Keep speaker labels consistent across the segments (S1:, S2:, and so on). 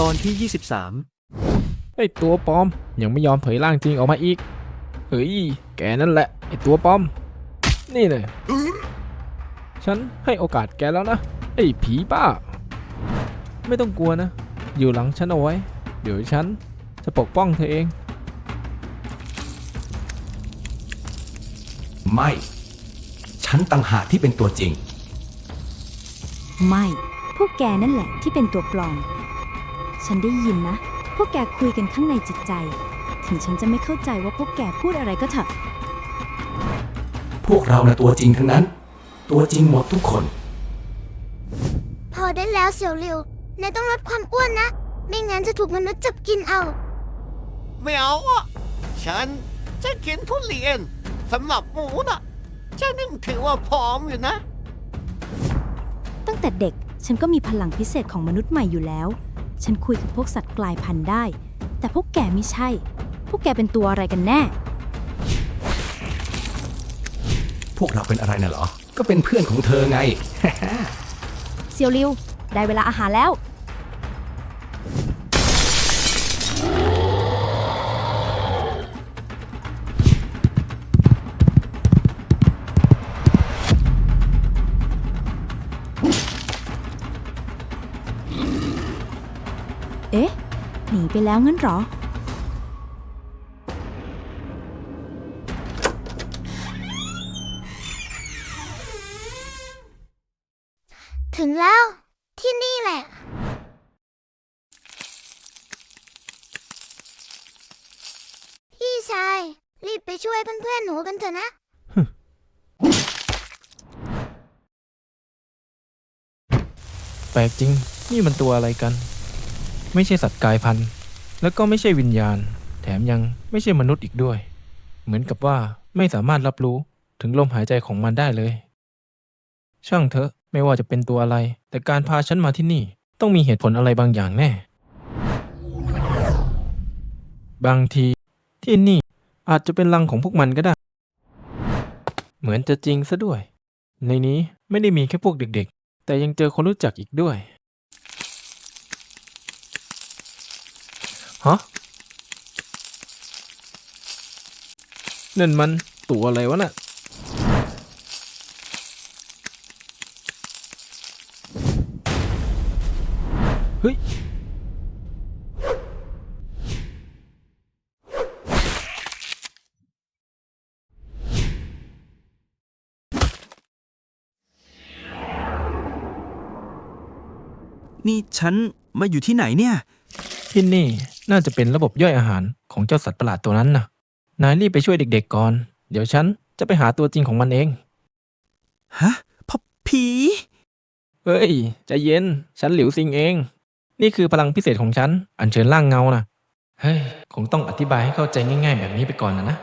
S1: ตอนที่
S2: ไอตัวปลอม ยังไม่ยอมเผยร่างจริงออกมาอีก เฮ้ย แกนั่นแหละ ไอตัวปลอม นี่เลย ฉันให้โอกาสแกแล้วนะ ไอผีบ้า ไม่ต้องกลัวนะ อยู่หลังฉันเอาไว้ เดี๋ยวฉันจะปกป้องเธอเอง
S3: ไม่ ฉันต่างหากที่เป็นตัวจริง
S4: ไม่ พวกแกนั่นแหละที่เป็นตัวปลอม ฉันได้ยินนะ พวกแกคุยกันข้างในจิตใจ ถึงฉันจะไม่เข้าใจว่าพวกแกพูดอะไรก็เถอะ
S3: พวกเรานะตัวจริงทั้งนั้น ตัวจริงหมดทุกคน
S5: พอได้แล้วเสี่ยวหลิวนายต้องลดความอ้วนนะ ไม่งั้นจะถูกมนุษย์จับกินเอา
S6: ไม่เอาอะ ฉันจะกินทุเรียนสำหรับหมูน่ะ ฉันยังถือว่าพร้อมอยู่นะ
S4: ตั้งแต่เด็กฉันก็มีพลังพิเศษของมนุษย์ใหม่อยู่แล้ว ฉันคุยกับพวกสัตว์กลายพันธุ์ได้ แต่พวกแกไม่ใช่ พวกแกเป็นตัวอะไรกันแน่
S3: พวกเราเป็นอะไรน่ะเหรอ ก็เป็นเพื่อนของเธอไง
S4: เซียวริว ได้เวลาอาหารแล้ว หนีไปแล้วงั้นเหรอ
S5: ถึงแล้ว ที่นี่แหละ พี่ชาย รีบไปช่วยเพื่อนๆหนูกันเถอะนะ
S2: แปลกจริง นี่มันตัวอะไรกัน ไม่ใช่สัตว์กายพันธุ์ แล้วก็ไม่ใช่วิญญาณ แถมยังไม่ใช่มนุษย์อีกด้วย เหมือนกับว่าไม่สามารถรับรู้ถึงลมหายใจของมันได้เลย ช่างเถอะไม่ว่าจะเป็นตัวอะไร แต่การพาฉันมาที่นี่ต้องมีเหตุผลอะไรบางอย่างแน่ บางทีที่นี่อาจจะเป็นรังของพวกมันก็ได้ เหมือนจะจริงซะด้วย ในนี้ไม่ได้มีแค่พวกเด็กๆ แต่ยังเจอคนรู้จักอีกด้วย ฮะนั่นมันตัวอะไรวะน่ะ เฮ้ย
S7: นี่ฉันมาอยู่ที่ไหนเนี่ย
S2: ที่นี่ น่าจะเป็นระบบย่อยอาหารของเจ้าสัตว์ประหลาดตัวนั้นนะนายรีบไปช่วยเด็กๆก่อน เดี๋ยวฉันจะไปหาตัวจริงของมันเอง
S7: ฮะพอผี
S2: เฮ้ยใจเย็น ฉันหลิวซิงเอง นี่คือพลังพิเศษของฉัน อัญเชิญร่างเงานะเฮ้ย คงต้องอธิบายให้เข้าใจง่าย ๆ แบบนี้ไปก่อนนะนะ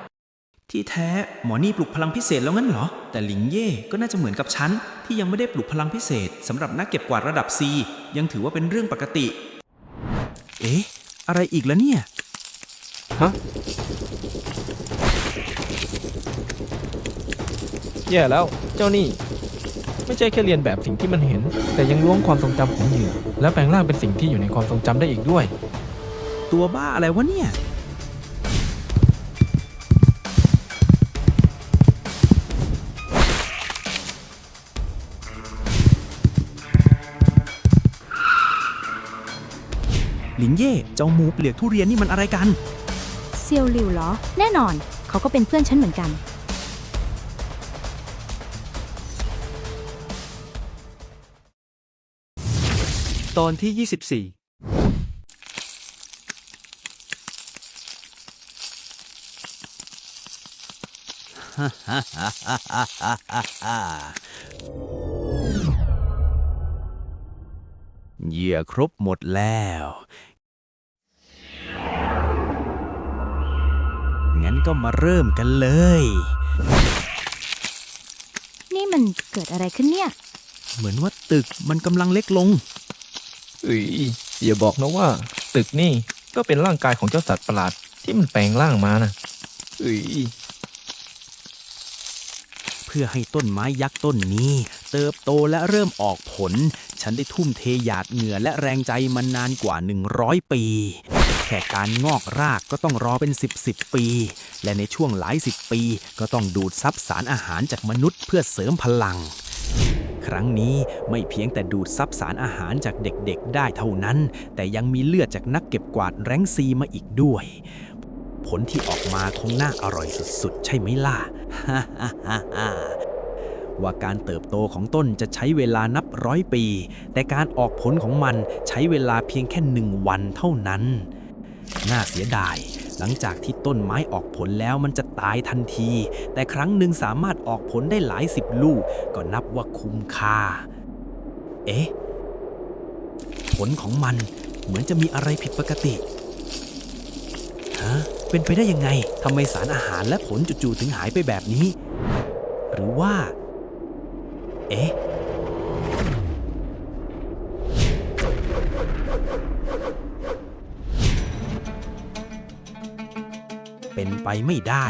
S7: ที่แท้หมอนี่ปลุกพลังพิเศษแล้วงั้นเหรอ แต่หลิงเย่ก็น่าจะเหมือนกับฉัน ที่ยังไม่ได้ปลุกพลังพิเศษสำหรับนักเก็บกวาดระดับ C ยังถือว่าเป็นเรื่องปกติ เอ๊ะ อะไรอีกแล้วเนี่ย
S2: ฮะ แย่แล้ว เจ้านี่ ไม่ใช่แค่เรียนแบบสิ่งที่มันเห็น แต่ยังล้วงความทรงจำของเหยื่อ และแปลงร่างเป็นสิ่งที่อยู่ในความทรงจำได้อีกด้วย
S7: ตัวบ้าอะไรวะเนี่ย ลิงเย่เจ้าหมูเปลือกทุเรียนนี่มันอะไรกัน
S4: เซียวหลิวเหรอ แน่นอน เขาก็เป็นเพื่อนฉันเหมือนกัน
S1: 4ตอนที่ 24
S7: เหยื่อครบหมดแล้ว ก็มาเริ่มกันเลย
S4: นี่มันเกิดอะไรขึ้นเนี่ย
S7: เหมือนว่าตึกมันกำลังเล็กลง
S2: เอ้ยอย่าบอกนะว่า ตึกนี่ก็เป็นร่างกายของเจ้าสัตว์ประหลาดที่มันแปลงร่างมานะเอ้ย
S7: เพื่อให้ต้นไม้ยักษ์ต้นนี้ เติบโตและเริ่มออกผล ฉันได้ทุ่มเทหยาดเหงื่อและแรงใจมานานกว่า 100 ปี แค่การงอกรากก็ต้องรอเป็น 10 10 ปี และในช่วงหลายสิบปี ก็ต้องดูดซับสารอาหารจากมนุษย์เพื่อเสริมพลัง ครั้งนี้ไม่เพียงแต่ดูดซับสารอาหารจากเด็กๆ ได้เท่านั้น แต่ยังมีเลือดจากนักเก็บกวาดแรงซีมาอีกด้วย ผลที่ออกมาคงน่าอร่อยสุดๆ ใช่ไหมล่ะว่าการเติบโตของต้นจะใช้เวลานับร้อยปี แต่การออกผลของมันใช้เวลาเพียงแค่หนึ่งวันเท่านั้น น่าเสียดาย หลังจากที่ต้นไม้ออกผลแล้วมันจะตายทันที แต่ครั้งหนึ่งสามารถออกผลได้หลายสิบลูก ก็นับว่าคุ้มค่า เอ๊ะ ผลของมันเหมือนจะมีอะไรผิดปกติฮะเป็นไปได้ยังไงทำไมสารอาหารและผลจู่ๆถึงหายไปแบบนี้ หรือว่า เอ๊ะ เป็นไปไม่ได้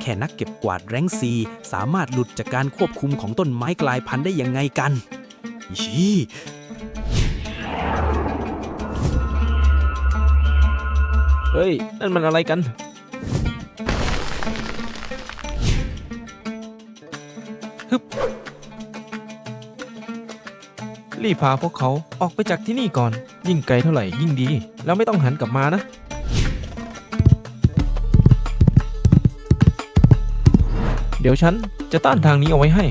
S7: แค่นักเก็บกวาดแรงซี สามารถหลุดจากการควบคุมของต้นไม้กลายพันธุ์ได้ยังไงกันชี
S2: เฮ้ย นั่นมันอะไรกัน ฮึบ รีบพาพวกเขาออกไปจากที่นี่ก่อน ยิ่งไกลเท่าไหร่ยิ่งดี แล้วไม่ต้องหันกลับมานะ ดี๋ยวฉันจะต้านทางนี้เอาไว้ให้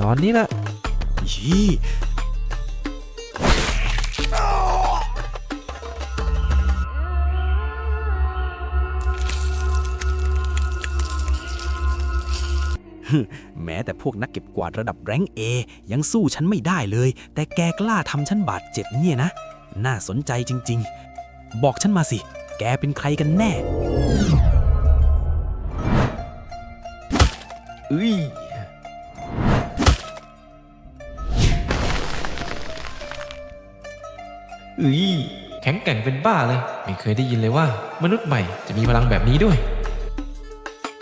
S2: ตอนนี้แหละ
S7: ยี่ แม้แต่พวกนักเก็บกวาดระดับแรงเอยังสู้ฉันไม่ได้เลย แต่แกกล้าทำฉันบาดเจ็บเนี่ยนะ น่าสนใจจริง ๆ บอกฉันมาสิ แกเป็นใครกันแน่
S2: เอ้ยเอ้ยแข็งแกร่งเป็นบ้าเลย ไม่เคยได้ยินเลยว่า มนุษย์ใหม่จะมีพลังแบบนี้ด้วย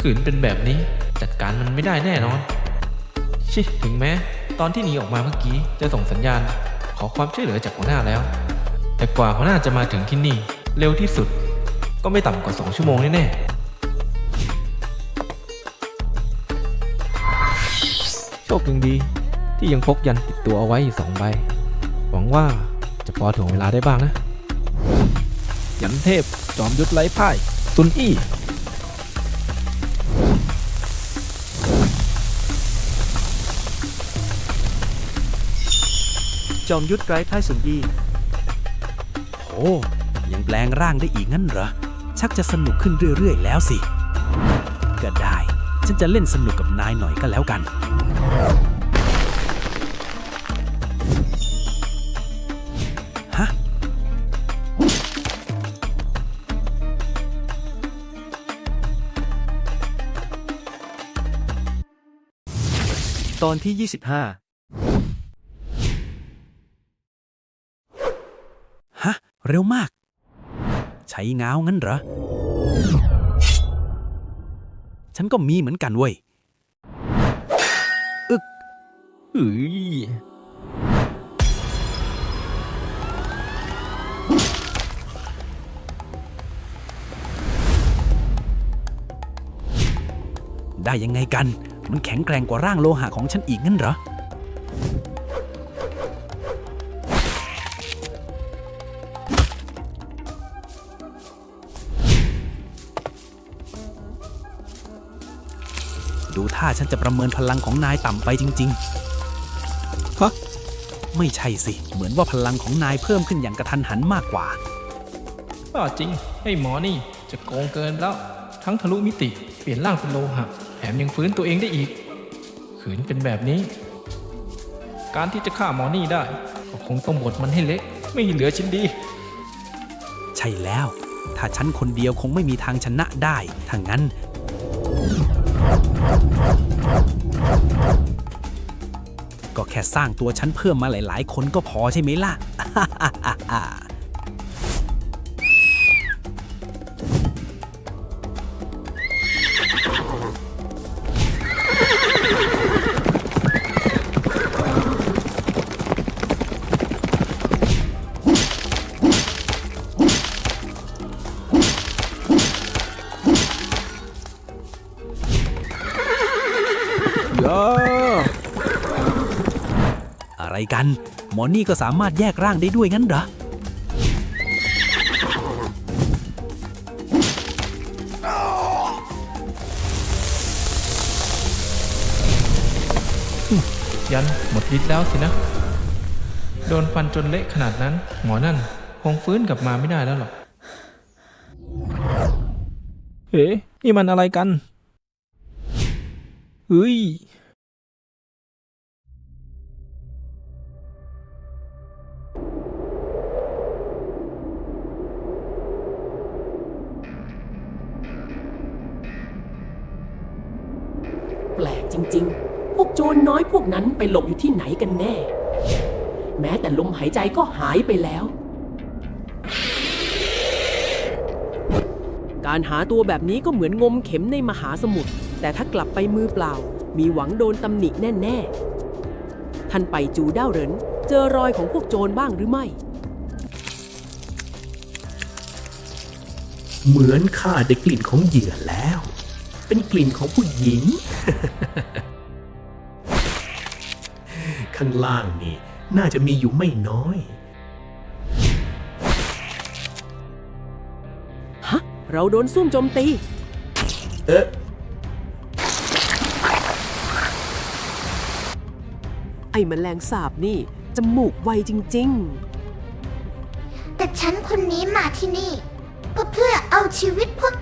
S2: ขืนเป็นแบบนี้ จัดการมันไม่ได้แน่นอน ชิถึงแม้ ตอนที่หนีออกมาเมื่อกี้จะส่งสัญญาณ ขอความช่วยเหลือจากหัวหน้าแล้ว แต่กว่าหัวหน้าจะมาถึงที่นี่ เร็วที่สุด ก็ไม่ต่ำกว่าสองชั่วโมงแน่ๆโชคยังดี ที่ยังพกยันติดตัวเอาไว้อยู่สองใบ หวังว่าจะพอถ่วงเวลาได้บ้างนะยันเทพจอมยุทธไร้พ่ายซุนอี้
S1: จอมยุทธไร้พ่ายสุนอี้
S7: โอ้ยังแปลงร่างได้อีกงั้นเหรอ ชักจะสนุกขึ้นเรื่อย ๆ แล้วสิ ก็ได้ ฉันจะเล่นสนุกกับนายหน่อยก็แล้วกัน ฮะ
S1: ตอนที่ 25
S7: ฮะ เร็วมาก ใช้ง้าวงั้นเหรอ ฉันก็มีเหมือนกันเว้ย
S2: เอ้ย
S7: ได้ยังไงกัน มันแข็งแกร่งกว่าร่างโลหะของฉันอีกงั้นเหรอ ท่าฉันจะประเมินพลังของนายต่ำไปจริง ๆ ฮะ ไม่ใช่สิ เหมือนว่าพลังของนายเพิ่มขึ้นอย่างกระทันหันมากกว่า
S2: บ้าจริงให้หมอนี่จะโกงเกินแล้ว ทั้งทะลุมิติ เปลี่ยนร่างเป็นโลหะ แถมยังฟื้นตัวเองได้อีก ขืนเป็นแบบนี้ การที่จะฆ่าหมอนี่ได้ ก็คงต้องบดมันให้เละไม่เหลือชิ้นดี
S7: ใช่แล้ว ถ้าฉันคนเดียวคงไม่มีทางชนะได้ถ้างั้นก็แแค่สร้างตัวฉันเพิ่มมาหลาย ๆ คนก็พอใช่ไหมล่ะ
S8: Oh! กัน หมอนี่ก็สามารถแยกร่างได้ด้วยงั้นเหรอ
S2: ยันหมดฤทธิ์แล้วสินะ โดนฟันจนเละขนาดนั้น หมอนั่น คงฟื้นกลับมาไม่ได้แล้วหรอกเฮ้นี่มันอะไรกันเฮ้ย
S9: ริง ๆ พวกโจรน้อยพวกนั้นไปหลบอยู่ที่ไหนกันแน่ แม้แต่ลมหายใจก็หายไปแล้ว การหาตัวแบบนี้ก็เหมือนงมเข็มในมหาสมุทรแต่ถ้ากลับไปมือเปล่า มีหวังโดนตำหนิแน่ ๆ ท่านไปจูด้าวเหรินเจอรอยของพวกโจรบ้างหรือไม่
S3: เหมือนข้าได้กลิ่นของเหยื่อแล้ว เป็นกลิ่นของผู้หญิง ข้างล่างนี่ น่าจะมีอยู่ไม่น้อย
S9: ฮะ เราโดนซุ่มโจมตี
S3: เอ๊ะ
S9: ไอ้แมลงสาบนี่ จมูกไวจริงๆ
S5: แต่ฉันคนนี้มาที่นี่ ก็เพื่อเอาชีวิตพวก